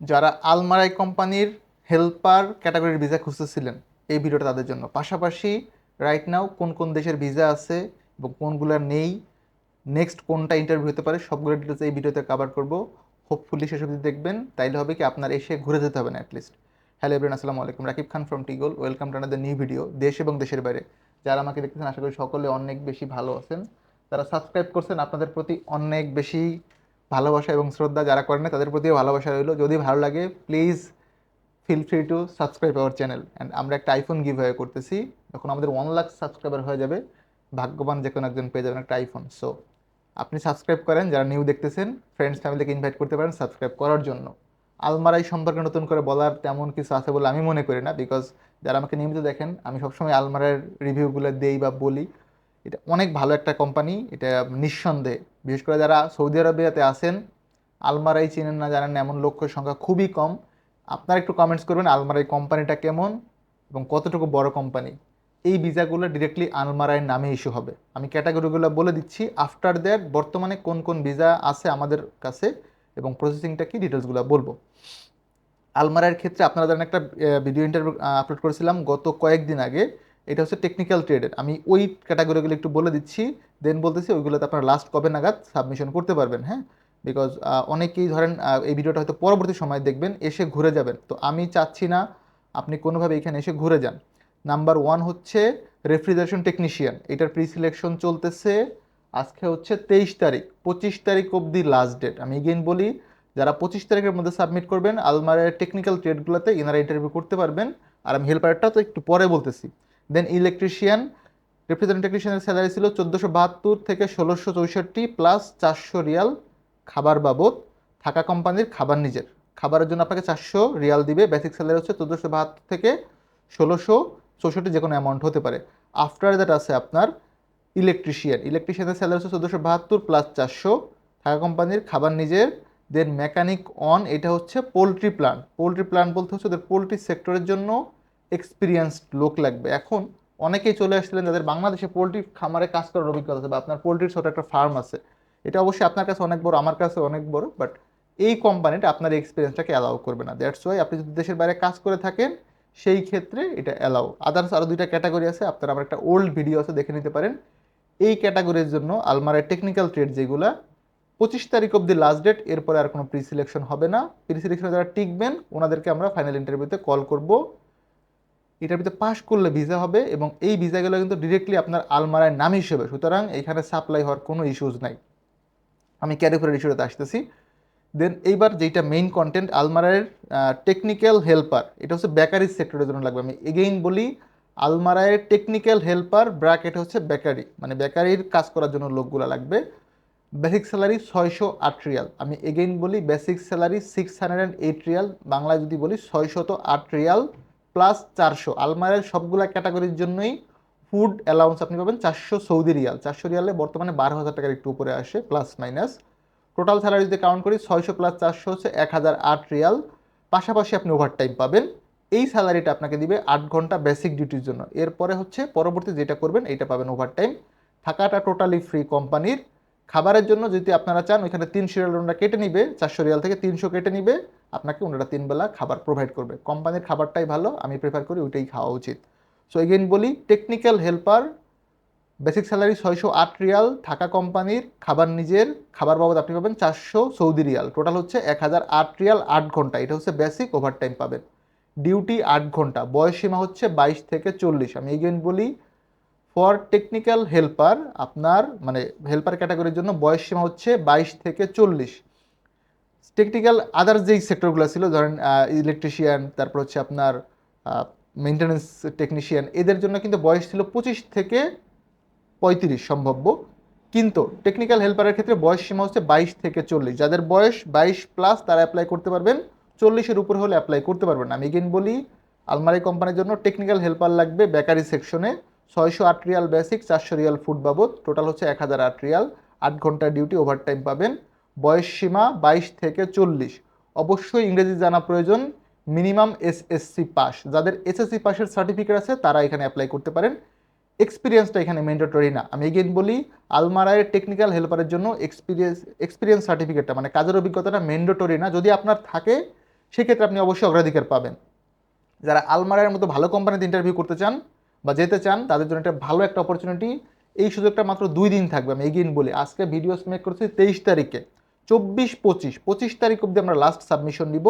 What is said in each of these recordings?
যারা আলমারাই কোম্পানির হেল্পার ক্যাটাগরির ভিসা খুঁজতেছিলেন এই ভিডিওটা তাদের জন্য। পাশাপাশি রাইট নাও কোন কোন দেশের ভিসা আছে এবং কোনগুলো নেই নেক্সট কোনটা ইন্টারভিউ হতে পারে, সবগুলো ডিটেলস এই ভিডিওতে কভার করব। হোপফুলি সেসব যদি দেখবেন, তাইলে হবে কি আপনার এসে ঘুরে যেতে হবে না অ্যাটলিস্ট হ্যালো এভরিন আসসালামু আলাইকুম। Rakib Khan from টিগোল welcome to another new video দেশ এবং দেশের বাইরে। যারা আমাকে দেখতেছেন, আশা করি সকলে অনেক বেশি ভালো আছেন। তারা সাবস্ক্রাইব করছেন, আপনাদের প্রতি অনেক বেশি ভালোবাসা এবং শ্রদ্ধা যারা করেন না, তাদের প্রতিও ভালোবাসা রইল। যদি ভালো লাগে please feel free to subscribe our channel and আমরা একটা আইফোন গিভ হয়ে করতেছি। যখন আমাদের ওয়ান লাখ সাবস্ক্রাইবার হয়ে যাবে। ভাগ্যবান যে কোনো একজন পেয়ে যাবেন একটা আইফোন সো আপনি সাবস্ক্রাইব করেন, যারা নিউ দেখতেছেন ফ্রেন্ডস ফ্যামিলিকে ইনভাইট করতে পারেন সাবস্ক্রাইব করার জন্য। আলমারাই সম্পর্কে নতুন করে বলার তেমন কিছু আছে বলে আমি মনে করি না বিকজ যারা আমাকে নিয়মিত দেখেন, আমি সবসময় আলমারের রিভিউগুলো দেই বা বলি। এটা অনেক ভালো একটা কোম্পানি এটা নিঃসন্দেহে। বিশেষ করে যারা সৌদি আরবিয়াতে আছেন, আলমারাই চিনেন না, জানেন এমন লোকের সংখ্যা খুবই কম। আপনারা একটু কমেন্টস করবেন, আলমারাই কোম্পানিটা কেমন এবং কতটুকু বড় কোম্পানি এই ভিসাগুলো ডিরেক্টলি আলমারায় নামে ইস্যু হবে। আমি ক্যাটাগরিগুলো বলে দিচ্ছি আফটার দ্যাট বর্তমানে কোন কোন ভিসা আছে আমাদের কাছে এবং প্রসেসিংটা কি ডিটেলসগুলো বলব। আলমারার ক্ষেত্রে আপনারা জানেন একটা ভিডিও ইন্টারভিউ আপলোড করেছিলাম গত কয়েকদিন আগে। এটা হচ্ছে টেকনিক্যাল ট্রেডের আমি ওই ক্যাটাগরিগুলো একটু বলে দিচ্ছি দেন বলতেছি ওইগুলোতে আপনারা লাস্ট কবে নাগাদ সাবমিশন করতে পারবেন হ্যাঁ? বিকজ অনেকেই ধরেন এই ভিডিওটা হয়তো পরবর্তী সময় দেখবেন, এসে ঘুরে যাবেন। তো আমি চাচ্ছি না আপনি কোনোভাবে এখানে এসে ঘুরে যান। নাম্বার ওয়ান হচ্ছে রেফ্রিজারেশন টেকনিশিয়ান এটার প্রি সিলেকশন চলতেছে আজকে হচ্ছে তেইশ তারিখ, পঁচিশ তারিখ অবধি লাস্ট ডেট আমি এগেইন বলি, যারা পঁচিশ তারিখের মধ্যে সাবমিট করবেন, আলমারের টেকনিক্যাল ট্রেডগুলোতে এনারা ইন্টারভিউ করতে পারবেন। আর আমি হেল্পারটা তো একটু পরে বলতেছি। দেন ইলেকট্রিশিয়ান রিপ্রেজেন্ট টেকনিশিয়ানের স্যালারি ছিল চোদ্দোশো বাহাত্তর থেকে ষোলোশো চৌষট্টি প্লাস চারশো রিয়াল খাবার বাবদ। থাকা কোম্পানির খাবার নিজের। খাবারের জন্য আপনাকে চারশো রিয়াল দিবে। বেসিক স্যালারি হচ্ছে চোদ্দোশো বাহাত্তর থেকে ষোলোশো চৌষট্টি যে কোনো অ্যামাউন্ট হতে পারে। আফটার দ্যাট আছে আপনার ইলেকট্রিশিয়ান ইলেকট্রিশিয়ানের স্যালারি হচ্ছে চোদ্দোশো বাহাত্তর প্লাস চারশো। থাকা কোম্পানির খাবার নিজের। দেন মেকানিক অন এটা হচ্ছে পোলট্রি প্ল্যান্ট পোলট্রি প্ল্যান্ট বলতে হচ্ছে ওদের পোলট্রি সেক্টরের জন্য এক্সপিরিয়েন্সড লোক লাগবে। এখন অনেকেই চলে আসছিলেন যাদের বাংলাদেশে পোলট্রি খামারে কাজ করার অভিজ্ঞতা আছে বা আপনার পোলট্রির ছোটো একটা ফার্ম আছে। এটা অবশ্যই আপনার কাছে অনেক বড়, আমার কাছে অনেক বড় বাট এই কোম্পানিটা আপনার এক্সপিরিয়েন্সটাকে অ্যালাউ করবে না। দ্যাটস ওয়াই আপনি যদি দেশের বাইরে কাজ করে থাকেন, সেই ক্ষেত্রে এটা অ্যালাউ আদার্স আরও দুইটা ক্যাটাগরি আছে, আপনারা আমার একটা ওল্ড ভিডিও আছে, দেখে নিতে পারেন। এই ক্যাটাগরির জন্য আলমারের টেকনিক্যাল ট্রেড যেগুলা, পঁচিশ তারিখ অবধি লাস্ট ডেট এরপরে আর কোনো প্রি সিলেকশন হবে না। প্রি সিলেকশনে যারা টিকবেন, ওনাদেরকে আমরা ফাইনাল ইন্টারভিউতে কল করব। ইন্টারভিউতে পাশ করলে ভিসা হবে এবং এই ভিসাগুলো কিন্তু ডিরেক্টলি আপনার আলমারায় নাম হিসেবে। সুতরাং এখানে সাপ্লাই হওয়ার কোনো ইস্যুজ নাই। আমি ক্যারিফোরের ইস্যুটাতে আসতেছি। দেন এইবার যেটা মেইন কন্টেন্ট আলমারের টেকনিক্যাল হেল্পার এটা হচ্ছে বেকারি সেক্টরের জন্য লাগবে। আমি এগেইন বলি, আলমারায়ের টেকনিক্যাল হেল্পার ব্র্যাকেট হচ্ছে বেকারি। মানে বেকারির কাজ করার জন্য লোকগুলো লাগবে। বেসিক স্যালারি ছয়শো আট রিয়াল। আমি এগেইন বলি basic salary six hundred and eight riyal. বাংলায় যদি বলি, ছয়শত আট রিয়াল। প্লাস চারশো। আলমারের সবগুলা ক্যাটাগরির জন্যই ফুড অ্যালাউন্স আপনি পাবেন চারশো সৌদি রিয়াল। চারশো রিয়ালে বর্তমানে বারো হাজার টাকার একটু উপরে আসে প্লাস মাইনাস টোটাল স্যালারি যদি কাউন্ট করি, ছয়শো প্লাস চারশো হচ্ছে এক হাজার আট রিয়াল। পাশাপাশি আপনি ওভারটাইম পাবেন। এই স্যালারিটা আপনাকে দিবে আট ঘণ্টা বেসিক ডিউটির জন্য। এরপরে হচ্ছে পরবর্তী যেটা করবেন, এইটা পাবেন ওভারটাইম থাকাটা টোটালি ফ্রি কোম্পানির খাবারের জন্য যদি আপনারা চান, ওইখানে তিনশো রিয়াল ওনারা কেটে নিবে, চারশো রিয়াল থেকে তিনশো কেটে নিবে। আপনাকে ওনারা তিন বেলা খাবার প্রোভাইড করবে। কোম্পানির খাবারটাই ভালো, আমি প্রেফার করি ওইটাই খাওয়া উচিত। সো এগেইন বলি টেকনিক্যাল হেল্পার বেসিক স্যালারি ছয়শো আট রিয়াল থাকা কোম্পানির খাবার নিজের, খাবার বাবদ আপনি পাবেন চারশো সৌদি রিয়াল। টোটাল হচ্ছে এক হাজার আট রিয়াল আট ঘণ্টা। এটা হচ্ছে বেসিক ওভারটাইম পাবেন। ডিউটি আট ঘণ্টা। বয়স সীমা হচ্ছে বাইশ থেকে চল্লিশ। আমি এগেইন বলি ফর টেকনিক্যাল হেল্পার আপনার মানে হেল্পার ক্যাটাগরির জন্য বয়স সীমা হচ্ছে বাইশ থেকে চল্লিশ। টেকনিক্যাল আদার্স যেই সেক্টরগুলো ছিল, ধরেন ইলেকট্রিশিয়ান তারপর হচ্ছে আপনার মেনটেন্যান্স টেকনিশিয়ান এদের জন্য কিন্তু বয়স ছিল পঁচিশ থেকে পঁয়ত্রিশ সম্ভাব্য। কিন্তু টেকনিক্যাল হেল্পারের ক্ষেত্রে বয়স সীমা হচ্ছে বাইশ থেকে চল্লিশ। যাদের বয়স বাইশ প্লাস তারা অ্যাপ্লাই করতে পারবেন। চল্লিশের উপর হলে অ্যাপ্লাই করতে পারবেন। আমি এগেন বলি, আলমারি কোম্পানির জন্য টেকনিক্যাল হেল্পার লাগবে বেকারি সেকশনে ছয়শো আট রিয়াল বেসিক চারশো রিয়াল ফুড বাবদ। টোটাল হচ্ছে এক হাজার আট রিয়াল। আট ঘণ্টা ডিউটি ওভারটাইম পাবেন। বয়স সীমা বাইশ থেকে চল্লিশ। অবশ্যই ইংরেজি জানা প্রয়োজন, মিনিমাম এসএসসি পাস যাদের এসএসসি পাসের সার্টিফিকেট আছে, তারা এখানে অ্যাপ্লাই করতে পারেন। এক্সপিরিয়েন্সটা এখানে ম্যান্ডেটরি না। আমি এগেন বলি আলমারায়ের টেকনিক্যাল হেল্পারের জন্য এক্সপিরিয়েন্স এক্সপিরিয়েন্স সার্টিফিকেটটা মানে কাজের অভিজ্ঞতাটা ম্যান্ডেটরি না। যদি আপনার থাকে, সেক্ষেত্রে আপনি অবশ্যই অগ্রাধিকার পাবেন। যারা আলমারার মতো ভালো কোম্পানিতে ইন্টারভিউ করতে চান বা যেতে চান, তাদের জন্য একটা ভালো একটা অপরচুনিটি এই সুযোগটা মাত্র দুই দিন থাকবে। আমি এগিয়ে বলি, আজকে ভিডিও মেক করছি তেইশ তারিখে। চব্বিশ পঁচিশ পঁচিশ তারিখ অব্দি আমরা লাস্ট সাবমিশন নিব।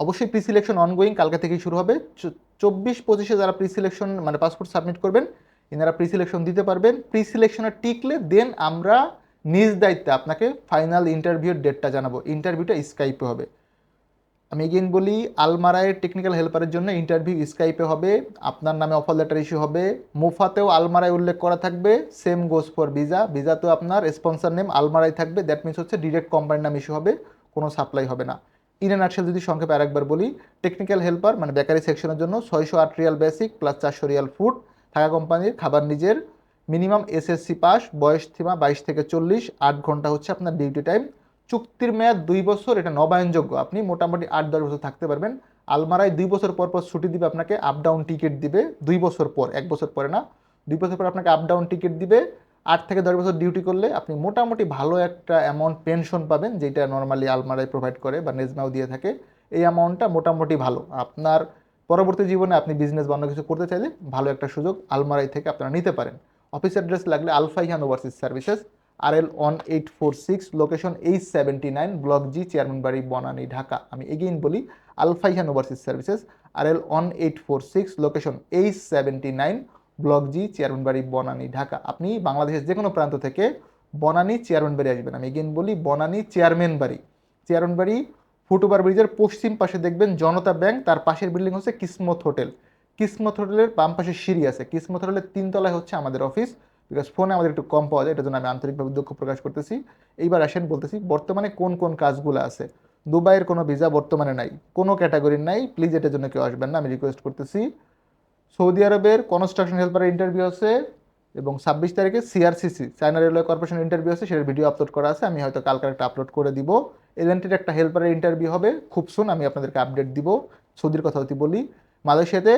অবশ্যই প্রি সিলেকশন অনগোয়িং কালকে থেকেই শুরু হবে। চব্বিশ পঁচিশে যারা প্রি সিলেকশন মানে পাসপোর্ট সাবমিট করবেন, এনারা প্রি সিলেকশন দিতে পারবেন। প্রি সিলেকশনে টিকলে দেন আমরা নিজ দায়িত্বে আপনাকে ফাইনাল ইন্টারভিউর ডেটটা জানাব। ইন্টারভিউটা স্কাইপে হবে। আমি এগেইন বলি আলমারায়ের টেকনিক্যাল হেল্পারের জন্য ইন্টারভিউ স্কাইপে হবে, আপনার নামে অফার লেটার ইস্যু হবে, মুফাতেও আলমারায় উল্লেখ করা থাকবে সেম গোস ফর ভিসা ভিসাতেও আপনার স্পন্সর নেম আলমারায় থাকবে দ্যাট মিনস হচ্ছে ডিরেক্ট কোম্পানির নাম ইস্যু হবে, কোনো সাপ্লাই হবে না। ইন অ্যান্ড আর্টসেল যদি সংক্ষেপে আরেকবার বলি টেকনিক্যাল হেল্পার মানে বেকারি সেকশনের জন্য ছয়শো আট রিয়াল বেসিক প্লাস চারশো রিয়াল ফুড থাকা কোম্পানির খাবার নিজের মিনিমাম এসএসসি পাস বয়স থিমা বাইশ থেকে চল্লিশ, আট ঘণ্টা হচ্ছে আপনার ডিউটি টাইম চুক্তির মেয়াদ দুই বছর, এটা নবায়নযোগ্য। আপনি মোটামুটি আট, দশ বছর থাকতে পারবেন। আলমারায় দুই বছর পর পর ছুটি দিবে আপনাকে আপ ডাউন টিকিট দিবে দুই বছর পর, এক বছর পরে না। দুই বছর পর আপনাকে আপ ডাউন টিকিট দিবে, আট থেকে দশ বছর ডিউটি করলে আপনি মোটামুটি ভালো একটা অ্যামাউন্ট পেনশন পাবেন যেটা নর্মালি আলমারায় প্রোভাইড করে বা নেজমাও দিয়ে থাকে। এই অ্যামাউন্টটা মোটামুটি ভালো। আপনার পরবর্তী জীবনে আপনি বিজনেস বা অন্য কিছু করতে চাইলে ভালো একটা সুযোগ আলমারাই থেকে আপনারা নিতে পারেন। অফিস অ্যাড্রেস লাগলে Alfaihan overseas services R L one eight four six location H seventy nine block G chairman বাড়ি বনানী ঢাকা আমি এগেইন বলি Alfaihan overseas services R L one eight four six location H seventy nine block G chairman বাড়ি বনানী ঢাকা আপনি বাংলাদেশের যে কোনো প্রান্ত থেকে বনানী চেয়ারম্যান বাড়ি আসবেন। আমি এগেইন বলি বনানী চেয়ারম্যান বাড়ি চেয়ারম্যান বাড়ি ফুটওভার ব্রিজের পশ্চিম পাশে দেখবেন জনতা ব্যাংক, তার পাশের বিল্ডিং হচ্ছে কিসমত হোটেল। কিসমত হোটেলের বাম পাশে সিঁড়ি আছে। কিসমত হোটেলের তিনতলায় হচ্ছে আমাদের অফিস। বিকজ ফোনে আমাদের একটু কম পাওয়া যায় এটার জন্য আমি আন্তরিকভাবে দুঃখ প্রকাশ করতেছি। এইবার আসেন বলতেছি, বর্তমানে কোন কোন কাজগুলো আছে? দুবাইয়ের কোনো ভিসা বর্তমানে নাই, কোনো ক্যাটাগরির নাই প্লিজ এটার জন্য কেউ আসবেন না, আমি রিকোয়েস্ট করতেছি। সৌদি আরবের কনস্ট্রাকশন হেল্পারের ইন্টারভিউ আছে এবং ছাব্বিশ তারিখে CRCC China Railway Corporation interview আছে, সেটার ভিডিও আপলোড করা আছে, আমি হয়তো কালকে একটা আপলোড করে দিব। এলএনটির একটা হেল্পারের ইন্টারভিউ হবে, খুব সুন আমি আপনাদেরকে আপডেট দিব, সৌদির কথা হতে বলি। মালয়েশিয়াতে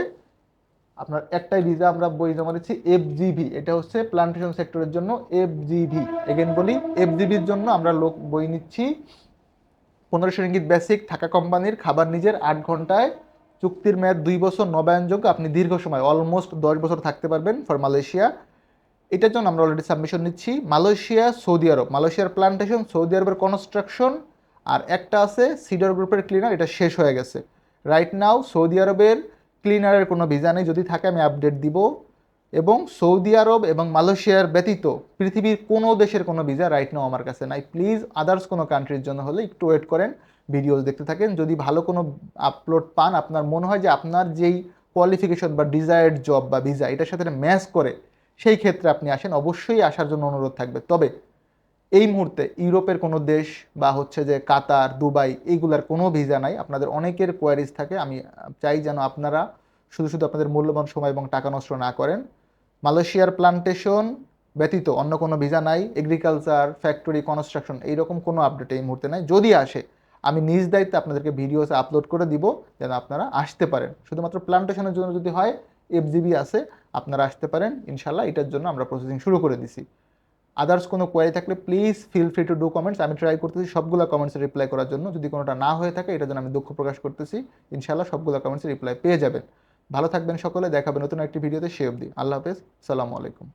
আপনার একটাই ভিসা আমরা বই জমা দিচ্ছি এফজিভি এটা হচ্ছে প্লান্টেশন সেক্টরের জন্য এফ এফজিভি এগেন বলি এফ এফজিভির জন্য আমরা লোক বই নিচ্ছি পনেরোশো রিঙ্গিত বেসিক থাকা কোম্পানির, খাবার নিজের, আট ঘন্টায়, চুক্তির মেয়াদ দুই বছর নবায়নযোগ্য আপনি দীর্ঘ সময় অলমোস্ট দশ বছর থাকতে পারবেন ফর মালয়েশিয়া এটার জন্য আমরা অলরেডি সাবমিশন নিচ্ছি মালয়েশিয়া, সৌদি আরব। মালয়েশিয়ার প্লান্টেশন সৌদি আরবের কনস্ট্রাকশন আর একটা আছে সিডর গ্রুপের ক্লিনার এটা শেষ হয়ে গেছে। রাইট নাও সৌদি আরবের ক্লিনারের কোনো ভিসা নেই। যদি থাকে, আমি আপডেট দিব। এবং সৌদি আরব এবং মালয়েশিয়ার ব্যতীত পৃথিবীর কোনো দেশের কোনো ভিসা রাইট নাও আমার কাছে নাই। প্লিজ আদার্স কোনো কান্ট্রির জন্য হলে একটু ওয়েট করেন ভিডিওস দেখতে থাকেন। যদি ভালো কোনো আপলোড পান, আপনার মনে হয় যে আপনার যেই কোয়ালিফিকেশন বা ডিজায়ার্ড জব বা ভিসা এটার সাথে ম্যাচ করে, সেই ক্ষেত্রে আপনি আসেন। অবশ্যই আসার জন্য অনুরোধ থাকবে। তবে এই মুহূর্তে ইউরোপের কোনো দেশ বা হচ্ছে যে কাতার, দুবাই এইগুলার কোনো ভিসা নাই। আপনাদের অনেকের কোয়ারিজ থাকে। আমি চাই যেন আপনারা শুধু শুধু আপনাদের মূল্যবান সময় এবং টাকা নষ্ট না করেন। মালয়েশিয়ার প্লান্টেশন ব্যতীত অন্য কোনো ভিসা নাই। এগ্রিকালচার ফ্যাক্টরি কনস্ট্রাকশন এইরকম কোনো আপডেট এই মুহূর্তে নাই। যদি আসে, আমি নিজ দায়িত্বে আপনাদেরকে ভিডিওস আপলোড করে দিব যেন আপনারা আসতে পারেন। শুধুমাত্র প্লান্টেশনের জন্য যদি হয় এফজিবি আছে, আপনারা আসতে পারেন। ইনশাল্লাহ এটার জন্য আমরা প্রসেসিং শুরু করে দিছি। আদার্স কোনো কোয়ারি থাকলে please feel free to do comments আমি ট্রাই করতেছি সবগুলো কমেন্টসে রিপ্লাই করার জন্য। যদি কোনোটা না হয়ে থাকে, এটার জন্য আমি দুঃখ প্রকাশ করতেছি। ইনশাল্লাহ সবগুলো কমেন্টসে রিপ্লাই পেয়ে যাবেন। ভালো থাকবেন সকলে। দেখাবেন নতুন একটি ভিডিওতে সে অবধি। আল্লাহ হাফেজ। সালামু আলাইকুম।